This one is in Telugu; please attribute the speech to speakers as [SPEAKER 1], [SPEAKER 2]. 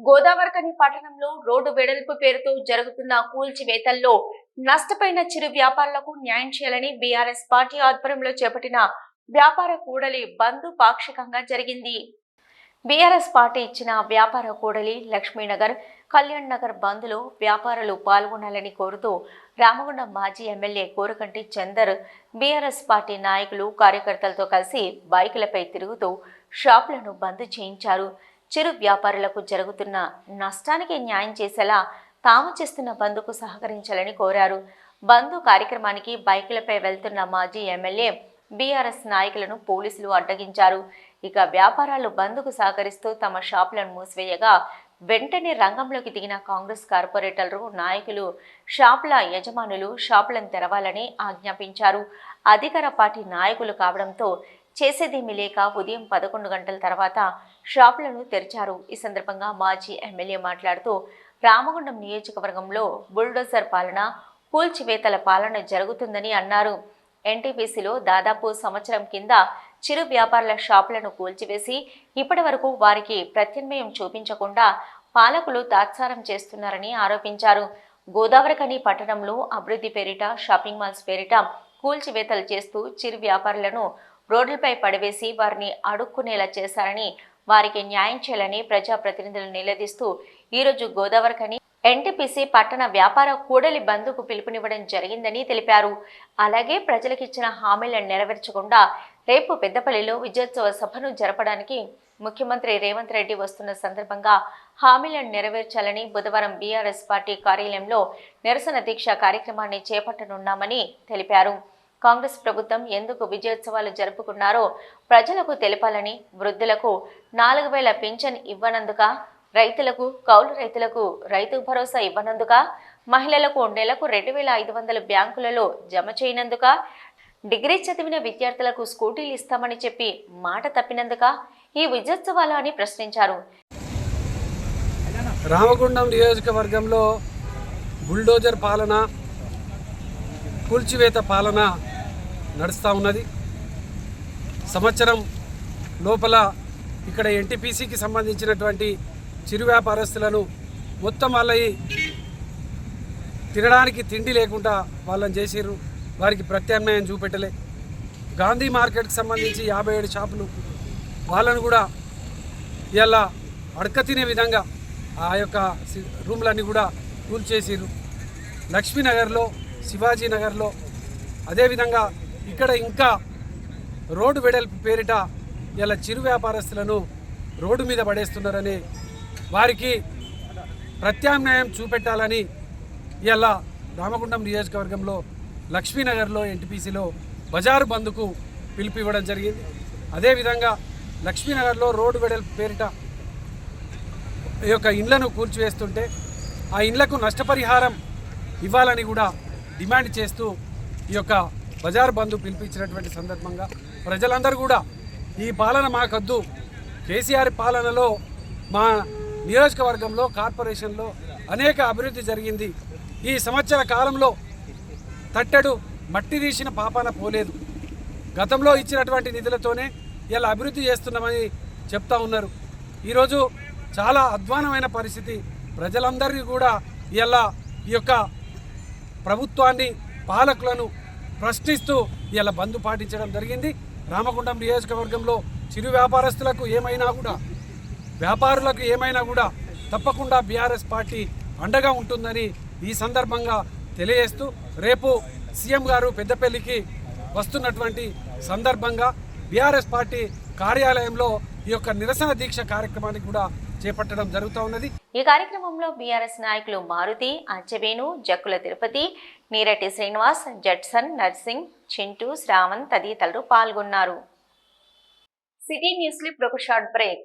[SPEAKER 1] గోదావరికని పట్టణంలో రోడ్డు వెడల్పు పేరుతో జరుగుతున్న కూల్చివేతల్లో నష్టపోయిన చిరు వ్యాపారులకు న్యాయం చేయాలని బీఆర్ఎస్ పార్టీ ఆధ్వర్యంలో చేపట్టిన వ్యాపార కూడలి బంద్ పాక్షికంగా జరిగింది. బీఆర్ఎస్ పార్టీ ఇచ్చిన వ్యాపార కూడలి లక్ష్మీనగర్ కళ్యాణ్ నగర్ బంద్లో వ్యాపారులు పాల్గొనాలని కోరుతూ రామగుండం మాజీ MLA Korukanti Chander BRS party నాయకులు కార్యకర్తలతో కలిసి బైకులపై తిరుగుతూ షాపులను బంద్ చేయించారు. చిరు వ్యాపారులకు జరుగుతున్న నష్టానికి న్యాయం చేసేలా తాము చేస్తున్న బంద్కు సహకరించాలని కోరారు. బంద్ కార్యక్రమానికి బైకులపై వెళ్తున్న మాజీ ఎమ్మెల్యే బీఆర్ఎస్ నాయకులను పోలీసులు అడ్డగించారు. ఇక వ్యాపారాలు బంద్కు సహకరిస్తూ తమ షాపులను మూసివేయగా వెంటనే రంగంలోకి దిగిన కాంగ్రెస్ కార్పొరేటర్లు నాయకులు షాపుల యజమానులు షాపులను తెరవాలని ఆజ్ఞాపించారు. అధికార పార్టీ నాయకులు కావడంతో చేసేదేమీ లేక ఉదయం పదకొండు గంటల తర్వాత షాపులను తెరిచారు. ఈ సందర్భంగా మాజీ ఎమ్మెల్యే మాట్లాడుతూ రామగుండం నియోజకవర్గంలో బుల్డోజర్ పాలన కూల్చివేతల పాలన జరుగుతుందని అన్నారు. ఎన్టీపీసీలో దాదాపు సంవత్సరం కింద చిరు వ్యాపారుల షాపులను కూల్చివేసి ఇప్పటి వరకు వారికి ప్రత్యామ్నాయం చూపించకుండా పాలకులు తాత్సారం చేస్తున్నారని ఆరోపించారు. గోదావరికని పట్టణంలో అభివృద్ధి పేరిట షాపింగ్ మాల్స్ పేరిట కూల్చివేతలు చేస్తూ చిరు వ్యాపారులను రోడ్లపై పడవేసి వారిని అడుక్కునేలా చేశారని వారికి న్యాయం చేయాలని ప్రజాప్రతినిధులు నిలదీస్తూ ఈరోజు గోదావరికని ఎన్టీపీసీ పట్టణ వ్యాపార కూడలి బంద్కు పిలుపునివ్వడం జరిగిందని తెలిపారు. అలాగే ప్రజలకిచ్చిన హామీలను నెరవేర్చకుండా రేపు పెద్దపల్లిలో విజయోత్సవ సభను జరపడానికి ముఖ్యమంత్రి రేవంత్ రెడ్డి వస్తున్న సందర్భంగా హామీలను నెరవేర్చాలని బుధవారం బీఆర్ఎస్ పార్టీ కార్యాలయంలో నిరసన దీక్ష కార్యక్రమాన్ని చేపట్టనున్నామని తెలిపారు. కాంగ్రెస్ ప్రభుత్వం ఎందుకు విజయోత్సవాలు జరుపుకున్నారో ప్రజలకు తెలపాలని వృద్ధులకు నాలుగు వేల పింఛన్ ఇవ్వనందుక రైతులకు కౌలు రైతులకు రైతు భరోసా ఇవ్వనందుక మహిళలకు నెలకు రెండు వేల ఐదు వందల బ్యాంకులలో జమ చేయనందుక డిగ్రీ చదివిన విద్యార్థులకు స్కూటీలు ఇస్తామని చెప్పి మాట తప్పినందుక ఈ విజయోత్సవాలు అని ప్రశ్నించారు.
[SPEAKER 2] రామగుండం నియోజకవర్గంలో బుల్డోజర్ పాలన కూల్చివేత పాలన నడుస్తూ ఉన్నది. సంవత్సరం లోపల ఇక్కడ ఎన్టీపీసీకి సంబంధించినటువంటి చిరు వ్యాపారస్తులను మొత్తం వాళ్ళవి తినడానికి తిండి లేకుండా వాళ్ళని చేసిర్రు. వారికి ప్రత్యామ్నాయం చూపెట్టలే. గాంధీ మార్కెట్కి సంబంధించి యాభై ఏడు షాపులు వాళ్ళను కూడా ఇలా అడక తినే విధంగా ఆ యొక్క రూమ్లన్నీ కూడా కూల్చేసిర్రు. లక్ష్మీనగర్లో శివాజీనగర్లో అదేవిధంగా ఇక్కడ ఇంకా రోడ్డు వెడల్పు పేరిట ఇలా చిరు వ్యాపారస్తులను రోడ్డు మీద పడేస్తున్నారని వారికి ప్రత్యామ్నాయం చూపెట్టాలని ఇలా రామగుండం నియోజకవర్గంలో లక్ష్మీనగర్లో ఎన్టీపీసీలో బజారు బంద్కు పిలుపు ఇవ్వడం జరిగింది. అదేవిధంగా లక్ష్మీనగర్లో రోడ్డు వెడల్పు పేరిట ఈ యొక్క ఇండ్లను కూల్చివేస్తుంటే ఆ ఇండ్లకు నష్టపరిహారం ఇవ్వాలని కూడా డిమాండ్ చేస్తూ ఈ యొక్క బజార్ బంధు పిలిపించినటువంటి సందర్భంగా ప్రజలందరూ కూడా ఈ పాలన మాకద్దు. కేసీఆర్ పాలనలో మా నియోజకవర్గంలో కార్పొరేషన్లో అనేక అభివృద్ధి జరిగింది. ఈ సంవత్సర కాలంలో తట్టెడు మట్టి తీసిన పాపాన పోలేదు. గతంలో ఇచ్చినటువంటి నిధులతోనే ఇలా అభివృద్ధి చేస్తున్నామని చెప్తా ఉన్నారు. ఈరోజు చాలా అధ్వానమైన పరిస్థితి. ప్రజలందరికీ కూడా ఇలా ఈ యొక్క ప్రభుత్వాన్ని పాలకులను ప్రశ్నిస్తూ ఇలా బంద్ పాటించడం జరిగింది. రామగుండం నియోజకవర్గంలో చిరు వ్యాపారస్తులకు ఏమైనా కూడా వ్యాపారులకు ఏమైనా కూడా తప్పకుండా బీఆర్ఎస్ పార్టీ అండగా ఉంటుందని ఈ సందర్భంగా తెలియజేస్తూ రేపు సీఎం గారు పెద్దపల్లికి వస్తున్నటువంటి సందర్భంగా బీఆర్ఎస్ పార్టీ కార్యాలయంలో ఈ యొక్క నిరసన దీక్ష కార్యక్రమాన్ని కూడా చేపట్టడం జరుగుతూ ఉన్నది.
[SPEAKER 1] ఈ కార్యక్రమంలో బీఆర్ఎస్ నాయకులు మారుతి అంచవేణు జక్కుల తిరుపతి నీరటి శ్రీనివాస్ జట్సన్ నర్సింగ్ చింటూ శ్రావణ్ తదితరులు పాల్గొన్నారు. సిటీ న్యూస్లో ఇప్పుడు ఒక షార్ట్ బ్రేక్.